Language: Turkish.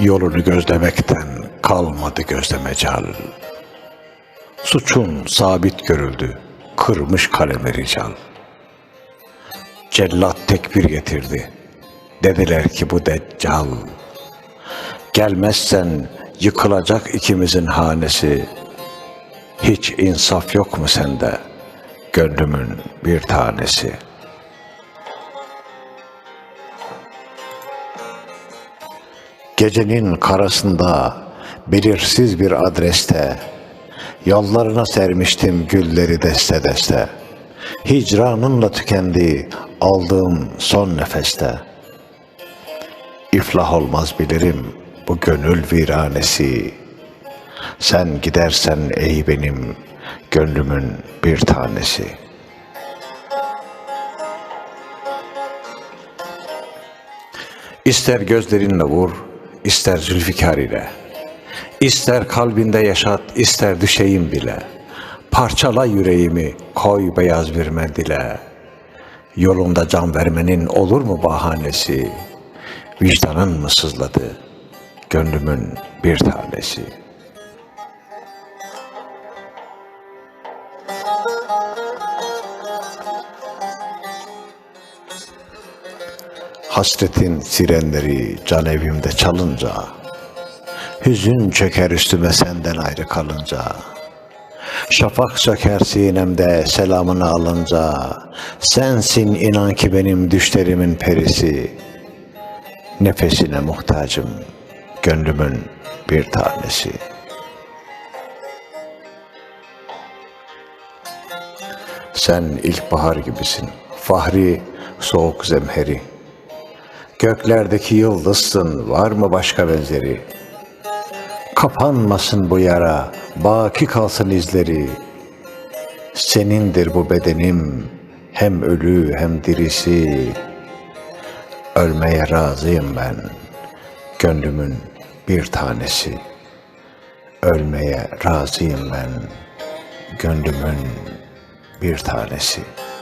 Yolunu gözlemekten kalmadı gözleme cal. Suçun sabit görüldü, kırmış kalemi rical. Cellat tekbir getirdi. Dediler ki bu deccal. Gelmezsen yıkılacak ikimizin hanesi. Hiç insaf yok mu sende? Gönlümün bir tanesi. Gecenin karasında belirsiz bir adreste Yollarına sermiştim gülleri deste deste. Hicranınla tükendi aldığım son nefeste. İflah olmaz bilirim bu gönül viranesi. Sen gidersen ey benim gönlümün bir tanesi. İster gözlerinle vur, ister zülfikar ile. İster kalbinde yaşat, ister düşeyim bile. Parçala yüreğimi, koy beyaz bir mendile. Yolunda can vermenin olur mu bahanesi? Vicdanın mı sızladı, gönlümün bir tanesi? Hasretin sirenleri can evimde çalınca Hüzün çöker üstüme senden ayrı kalınca Şafak söker sinemde selamını alınca Sensin inan ki benim düşlerimin perisi Nefesine muhtacım gönlümün bir tanesi. Sen ilkbahar gibisin Fahri soğuk zemheri Göklerdeki yıldızsın var mı başka benzeri Kapanmasın bu yara, baki kalsın izleri. Senindir bu bedenim, hem ölü hem dirisi. Ölmeye razıyım ben, gönlümün bir tanesi. Ölmeye razıyım ben, gönlümün bir tanesi.''